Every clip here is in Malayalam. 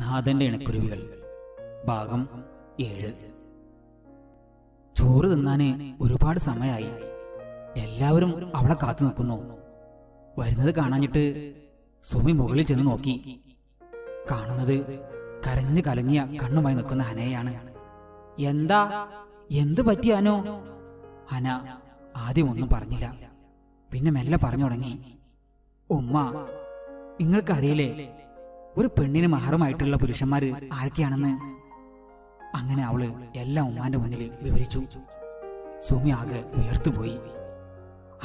നാഥന്റെ ഇണക്കുരുവികൾ ഭാഗം ഏഴ്. ചോറ് തിന്നാന് ഒരുപാട് സമയമായി എല്ലാവരും അവളെ കാത്തു നിൽക്കുന്നു. വരുന്നത് കാണാഞ്ഞിട്ട് സുമി മുകളിൽ ചെന്ന് നോക്കി. കാണുന്നത് കരഞ്ഞു കലങ്ങിയ കണ്ണുമായി നിൽക്കുന്ന ഹനയാണ് എന്താ? എന്ത് പറ്റിയാനോ ഹന ആദ്യം ഒന്നും പറഞ്ഞില്ല. പിന്നെ മെല്ലെ പറഞ്ഞു തുടങ്ങി. ഉമ്മ നിങ്ങൾക്കറിയില്ലേ? ഒരു പെണ്ണിന് മഹറുമായിട്ടുള്ള പുരുഷന്മാര് ആരൊക്കെയാണെന്ന്? അങ്ങനെ അവൾ എല്ലാ ഉമ്മാന്റെ മുന്നിൽ വിവരിച്ചു. സുമി ആകെ ഉയർത്തുപോയി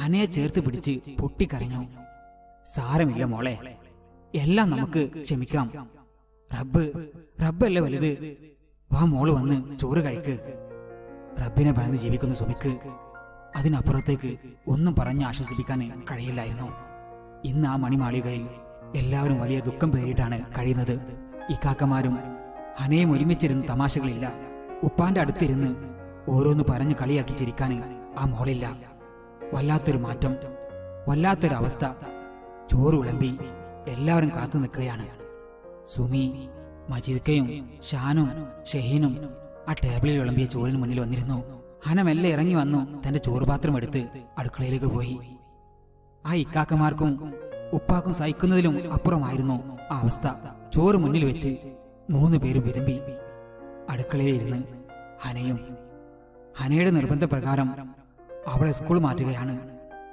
അനയെ ചേർത്ത് പിടിച്ച് പൊട്ടിക്കരഞ്ഞു. സാരമില്ല മോളെ. എല്ലാം നമുക്ക് ക്ഷമിക്കാം. റബ്ബ് റബ്ബല്ലേ വലുത്. വാ മോൾ വന്ന് ചോറ് കഴിക്ക്. റബ്ബിനെ ഭയന്ന് ജീവിക്കുന്ന സുമിക്ക് അതിനപ്പുറത്തേക്ക് ഒന്നും പറഞ്ഞ് ആശ്വസിപ്പിക്കാൻ കഴിയില്ലായിരുന്നു. ഇന്ന് ആ മണിമാളികയിൽ എല്ലാവരും വലിയ ദുഃഖം പേരിട്ടാണ് കഴിയുന്നത്. ഈ കാക്കമാരും ഹനയും ഒരുമിച്ചിരുന്ന് തമാശകളില്ല. ഉപ്പാന്റെ അടുത്തിരുന്ന് ഓരോന്ന് പറഞ്ഞ് കളിയാക്കി ചിരിക്കാൻ ആ മോളില്ല. വല്ലാത്തൊരു മാറ്റം വല്ലാത്തൊരു അവസ്ഥ. ചോറ് വിളമ്പി എല്ലാവരും കാത്തു നിൽക്കുകയാണ്. സുമി മജീദ്ക്കയും ഷാനും ഷഹീനും ആ ടേബിളിൽ വിളമ്പിയ ചോറിന് മുന്നിൽ വന്നിരുന്നു. ഹന മെല്ലെ ഇറങ്ങി വന്നു തന്റെ ചോറുപാത്രം എടുത്ത് അടുക്കളയിലേക്ക് പോയി. ആ ഇക്കാക്കമാർക്കും ഉപ്പാക്കും സഹിക്കുന്നതിലും അപ്പുറമായിരുന്നു ആ അവസ്ഥ. ചോറ് മുന്നിൽ വെച്ച് മൂന്ന് പേരും വിതുമ്പി അടുക്കളയിലിരുന്ന് ഹനയും ഹനയുടെ നിർബന്ധപ്രകാരം അവളെ സ്കൂൾ മാറ്റുകയാണ്.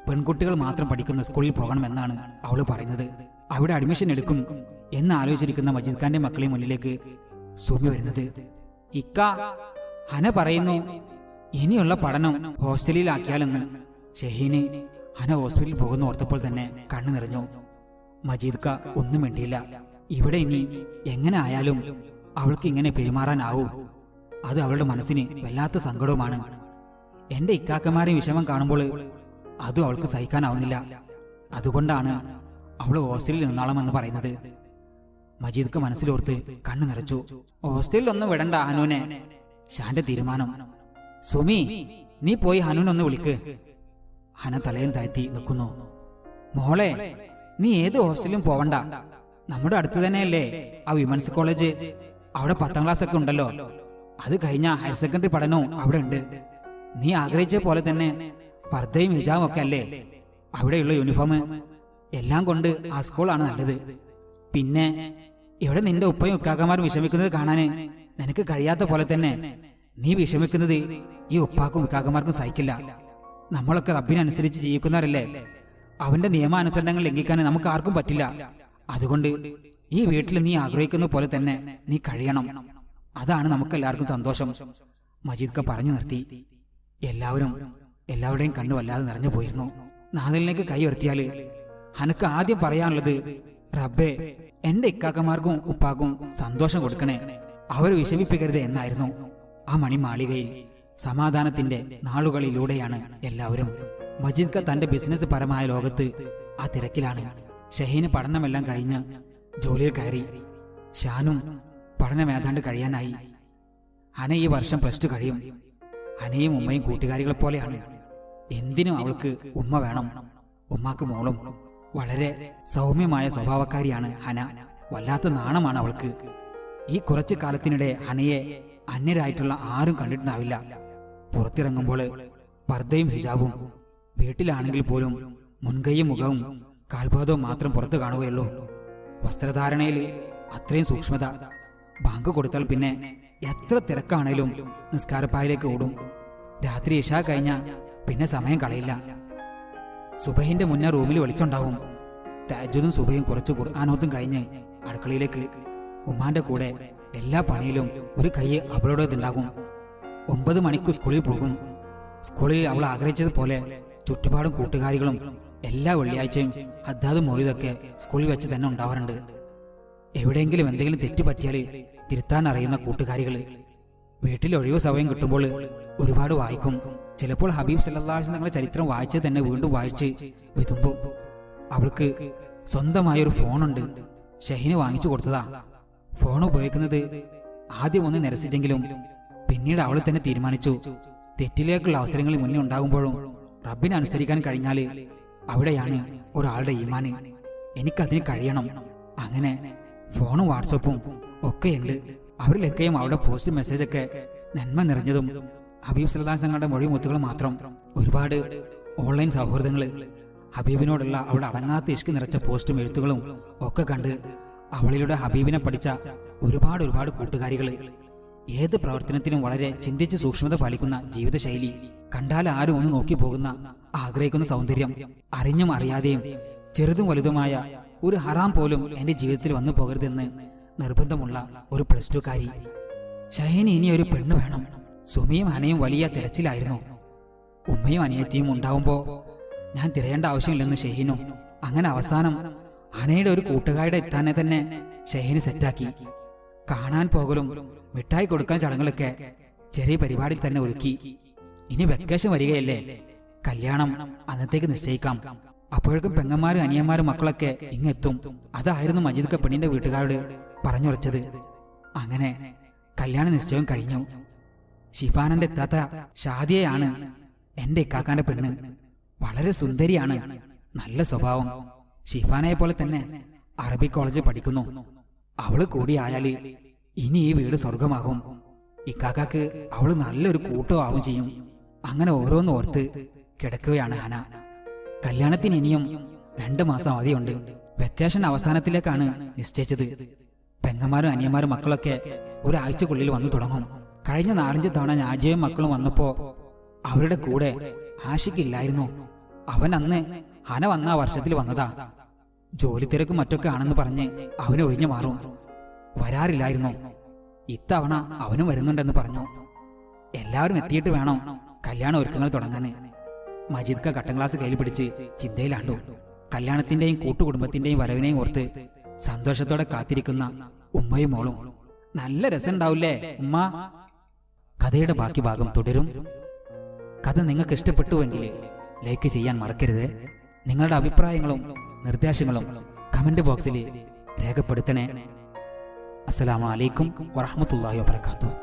പെൺകുട്ടികൾ മാത്രം പഠിക്കുന്ന സ്കൂളിൽ പോകണമെന്നാണ് അവൾ പറയുന്നത്. അവിടെ അഡ്മിഷൻ എടുക്കും എന്ന് ആലോചിച്ചിരിക്കുന്ന മജീദ് ഖാന്റെ മക്കളെ മുന്നിലേക്ക് സുമി വരുന്നത്. ഇക്ക ഹന പറയുന്നു ഇനിയുള്ള പഠനം ഹോസ്റ്റലിലാക്കിയാലെന്ന് ഷഹീന് ഹന ഹോസ്പിറ്റലിൽ പോകുന്ന ഓർത്തപ്പോൾ തന്നെ കണ്ണു നിറഞ്ഞു. മജീദ് ക ഒന്നും മിണ്ടിയില്ല. ഇവിടെ ഇനി എങ്ങനെ ആയാലും അവൾക്ക് ഇങ്ങനെ പെരുമാറാനാവൂ. അത് അവളുടെ മനസ്സിന് വല്ലാത്ത സങ്കടവുമാണ്. എന്റെ ഇക്കാക്കന്മാരെയും വിഷമം കാണുമ്പോൾ അതും അവൾക്ക് സഹിക്കാനാവുന്നില്ല. അതുകൊണ്ടാണ് അവൾ ഹോസ്റ്റലിൽ നിന്നാളമെന്ന് പറയുന്നത്. മജീദ്ക്ക് മനസ്സിലോർത്ത് കണ്ണു നിറച്ചു. ഹോസ്റ്റലിൽ ഒന്നും വിടണ്ട ഹനുവിനെ ഷാന്റെ തീരുമാനം. സുമി നീ പോയി ഹനുവിനൊന്ന് വിളിക്ക്. ഹന തലയും താഴ്ത്തി നിൽക്കുന്നു. മോളെ നീ ഏത് ഹോസ്റ്റലിലും പോവണ്ട? നമ്മുടെ അടുത്ത് തന്നെയല്ലേ ആ വിമൻസ് കോളേജ്? അവിടെ പത്താം ക്ലാസ് ഒക്കെ ഉണ്ടല്ലോ. അത് കഴിഞ്ഞ ഹയർ സെക്കൻഡറി പഠനവും അവിടെ ഉണ്ട്. നീ ആഗ്രഹിച്ച പോലെ തന്നെ പർദ്ദയും ഹിജാവും ഒക്കെ അല്ലേ? അവിടെയുള്ള യൂണിഫോം എല്ലാം കൊണ്ട് ആ സ്കൂളാണ് നല്ലത്. പിന്നെ ഇവിടെ നിന്റെ ഉപ്പയും ഉക്കാക്കന്മാരും വിഷമിക്കുന്നത് കാണാന് നിനക്ക് കഴിയാത്ത പോലെ തന്നെ നീ വിഷമിക്കുന്നത് ഈ ഉപ്പാക്കും ഉക്കാക്കന്മാർക്കും സഹിക്കില്ല. നമ്മളൊക്കെ റബ്ബിനനുസരിച്ച് ജീവിക്കുന്നവരല്ലേ? അവന്റെ നിയമാനുസരണങ്ങൾ ലംഘിക്കാൻ നമുക്ക് ആർക്കും പറ്റില്ല. അതുകൊണ്ട് ഈ വീട്ടിൽ നീ ആഗ്രഹിക്കുന്ന പോലെ തന്നെ നീ കഴിയണം. അതാണ് നമുക്ക് എല്ലാവർക്കും സന്തോഷം. മജീദ് ക പറഞ്ഞു നിർത്തി. എല്ലാവരും എല്ലാവരുടെയും കണ്ണു വല്ലാതെ നിറഞ്ഞു പോയിരുന്നു. നാദലിലേക്ക് കൈ അനക്ക് ആദ്യം പറയാനുള്ളത് റബ്ബേ എന്റെ ഇക്കാക്കമാർക്കും ഉപ്പാക്കും സന്തോഷം കൊടുക്കണേ. അവരെ വിഷമിപ്പിക്കരുത് എന്നായിരുന്നു ആ മണിമാളികയിൽ. സമാധാനത്തിന്റെ നാളുകളിലൂടെയാണ് എല്ലാവരും. മജീദ് ക തന്റെ ബിസിനസ് പരമായ ലോകത്ത് ആ തിരക്കിലാണ്. ഷഹീന് പഠനമെല്ലാം കഴിഞ്ഞ് ജോലിയിൽ കയറി. ഷാനും പഠനം ഏതാണ്ട് കഴിയാനായി. ഹന ഈ വർഷം പ്ലസ് ടു കഴിയും. ഹനയും ഉമ്മയും കൂട്ടുകാരികളെ പോലെയാണ്. എന്തിനും അവൾക്ക് ഉമ്മ വേണം. ഉമ്മാക്ക് മോളും. വളരെ സൗമ്യമായ സ്വഭാവക്കാരിയാണ് ഹന. വല്ലാത്ത നാണമാണ് അവൾക്ക്. ഈ കുറച്ചു കാലത്തിനിടെ ഹനയെ അന്യരായിട്ടുള്ള ആരും കണ്ടിട്ടുണ്ടാവില്ല. പുറത്തിറങ്ങുമ്പോൾ പർദ്ദയും ഹിജാബും വീട്ടിലാണെങ്കിൽ പോലും മുൻകൈയും മുഖവും കാൽപാദവും മാത്രം പുറത്തു കാണുകയുള്ളൂ. വസ്ത്രധാരണയിൽ അത്രയും സൂക്ഷ്മത. ബാങ്ക് കൊടുത്താൽ പിന്നെ എത്ര തിരക്കാണേലും നിസ്കാരപ്പായിലേക്ക് ഓടും. രാത്രി ഇഷ കഴിഞ്ഞ പിന്നെ സമയം കളയില്ല. സുബഹിന്റെ മുന്നേ റൂമിൽ വെളിച്ചുണ്ടാവും താജുദും സുബയും കുറച്ച് ഖുർആാനോത്തും കഴിഞ്ഞ് അടുക്കളയിലേക്ക് ഉമ്മാന്റെ കൂടെ എല്ലാ പണിയിലും ഒരു കൈ അവളുടേതുണ്ടാകും. ഒമ്പത് മണിക്ക് സ്കൂളിൽ പോകും. സ്കൂളിൽ അവൾ ആഗ്രഹിച്ചതുപോലെ ചുറ്റുപാടും കൂട്ടുകാരികളും എല്ലാ വെള്ളിയാഴ്ചയും അതാത് മൊയ്തൊക്കെ സ്കൂളിൽ വെച്ച് തന്നെ ഉണ്ടാവാറുണ്ട്. എവിടെയെങ്കിലും എന്തെങ്കിലും തെറ്റ് പറ്റിയാൽ തിരുത്താൻ അറിയുന്ന കൂട്ടുകാരികൾ. വീട്ടിൽ ഒഴിവ് സമയം കിട്ടുമ്പോൾ ഒരുപാട് വായിക്കും. ചിലപ്പോൾ ഹബീബ് സല്ലാസ് തങ്ങളുടെ ചരിത്രം വായിച്ച് തന്നെ വീണ്ടും വായിച്ച് വിതുമ്പും. അവൾക്ക് സ്വന്തമായൊരു ഫോണുണ്ട്. ഷഹീന് വാങ്ങിച്ചു കൊടുത്തതാ. ഫോൺ ഉപയോഗിക്കുന്നത് ആദ്യം ഒന്ന് നിരസിച്ചെങ്കിലും പിന്നീട് അവളെ തന്നെ തീരുമാനിച്ചു. തെറ്റിലേക്കുള്ള അവസരങ്ങൾ മുന്നേ ഉണ്ടാകുമ്പോഴും റബ്ബിനെ അനുസരിക്കാൻ കഴിഞ്ഞാൽ അവിടെയാണ് ഒരാളുടെ ഈമാന് എനിക്കതിന് കഴിയണം. അങ്ങനെ ഫോണും വാട്സപ്പും ഒക്കെയുണ്ട് അവരിലൊക്കെയും അവളുടെ പോസ്റ്റ് മെസ്സേജൊക്കെ നന്മ നിറഞ്ഞതും ഹബീബ് തങ്ങളുടെ മൊഴിമുത്തുകൾ മാത്രം. ഒരുപാട് ഓൺലൈൻ സൗഹൃദങ്ങൾ ഹബീബിനോടുള്ള അവളുടെ അടങ്ങാത്ത ഇഷ്ക് നിറച്ച പോസ്റ്റും എഴുത്തുകളും ഒക്കെ കണ്ട് അവളിലൂടെ ഹബീബിനെ പഠിച്ച ഒരുപാട് ഒരുപാട് കൂട്ടുകാരികൾ ഏത് പ്രവർത്തനത്തിനും വളരെ ചിന്തിച്ച് സൂക്ഷ്മത പാലിക്കുന്ന ജീവിതശൈലി കണ്ടാൽ ആരും ഒന്ന് നോക്കി പോകുന്ന ആഗ്രഹിക്കുന്ന സൗന്ദര്യം അറിഞ്ഞും അറിയാതെയും ചെറുതും വലുതുമായ ഒരു ഹറാം പോലും എന്റെ ജീവിതത്തിൽ വന്നു പോകരുതെന്ന് നിർബന്ധമുള്ള ഒരു പ്ലസ് ടുക്കാരി ഷഹീന് ഇനി ഒരു പെണ്ണ് വേണം. സുമിയും ഹനയും വലിയ തിരച്ചിലായിരുന്നു. ഉമ്മയും അനിയത്തിയും ഉണ്ടാവുമ്പോ ഞാൻ തിരയേണ്ട ആവശ്യമില്ലെന്ന് ഷഹീനും. അങ്ങനെ അവസാനം ഹനയുടെ ഒരു കൂട്ടുകാരുടെ എത്താനെ തന്നെ ഷെഹിന് സെറ്റാക്കി. കാണാൻ പോകലും മിഠായി കൊടുക്കാൻ ചടങ്ങുകളൊക്കെ ചെറിയ പരിപാടിയിൽ തന്നെ ഒരുക്കി. ഇനി വെക്കേഷൻ വരികയല്ലേ? കല്യാണം അന്നത്തേക്ക് നിശ്ചയിക്കാം. അപ്പോഴേക്കും പെങ്ങന്മാരും അനിയന്മാരും മക്കളൊക്കെ ഇങ്ങെത്തും. അതായിരുന്നു മജീദ് പെണ്ണിന്റെ വീട്ടുകാരോട് പറഞ്ഞുറച്ചത്. അങ്ങനെ കല്യാണ നിശ്ചയം കഴിഞ്ഞു. ഷിഫാനന്റെ എത്താത്ത ഷാദിയയാണ് എന്റെ ഇക്കാക്കാന്റെ പെണ്ണ്. വളരെ സുന്ദരിയാണ്. നല്ല സ്വഭാവം. ഷിഫാനയെ പോലെ തന്നെ അറബി കോളേജ് പഠിക്കുന്നു. അവൾ കൂടിയായാൽ ഇനി ഈ വീട് സ്വർഗമാകും ഇക്കാക്കാക്ക് അവൾ നല്ലൊരു കൂട്ടോ ആവും ചെയ്യും. അങ്ങനെ ഓരോന്ന് ഓർത്ത് കിടക്കുകയാണ് ഹന. കല്യാണത്തിന് ഇനിയും രണ്ടു മാസം അവധിയുണ്ട്. വെക്കേഷൻ അവസാനത്തിലേക്കാണ് നിശ്ചയിച്ചത്. പെങ്ങന്മാരും അനിയന്മാരും മക്കളൊക്കെ ഒരാഴ്ചക്കുള്ളിൽ വന്നു തുടങ്ങും. കഴിഞ്ഞ നാലഞ്ച് തവണ ഞാജയും മക്കളും വന്നപ്പോ അവരുടെ കൂടെ ആഷിക്കില്ലായിരുന്നു അവൻ അന്ന് ഹന വന്ന വർഷത്തിൽ വന്നതാ. ജോലി തിരക്ക് മറ്റൊക്കെ ആണെന്ന് പറഞ്ഞ് അവന് ഒഴിഞ്ഞു മാറും. വരാറില്ലായിരുന്നു. ഇത്തവണ അവനും വരുന്നുണ്ടെന്ന് പറഞ്ഞു. എല്ലാവരും എത്തിയിട്ട് വേണം കല്യാണ ഒരുക്കങ്ങൾ തുടങ്ങാൻ. മജീദ് കട്ടൻ ഗ്ലാസ് കയ്യിൽ പിടിച്ച് ചിന്തയിലാണ്ടു. കല്യാണത്തിന്റെയും കൂട്ടുകുടുംബത്തിന്റെയും വരവിനെയും ഓർത്ത് സന്തോഷത്തോടെ കാത്തിരിക്കുന്ന ഉമ്മയും മോളും നല്ല രസമുണ്ടാവില്ലേ ഉമ്മ? കഥയുടെ ബാക്കി ഭാഗം തുടരും. കഥ നിങ്ങൾക്ക് ഇഷ്ടപ്പെട്ടുവെങ്കിൽ ലൈക്ക് ചെയ്യാൻ മറക്കരുത്. നിങ്ങളുടെ അഭിപ്രായങ്ങളും നിർദ്ദേശങ്ങളും കമന്റ് ബോക്സിൽ രേഖപ്പെടുത്തണേ. അസ്സലാമു അലൈക്കും വറഹ്മത്തുള്ളാഹി വബറകാതുഹു.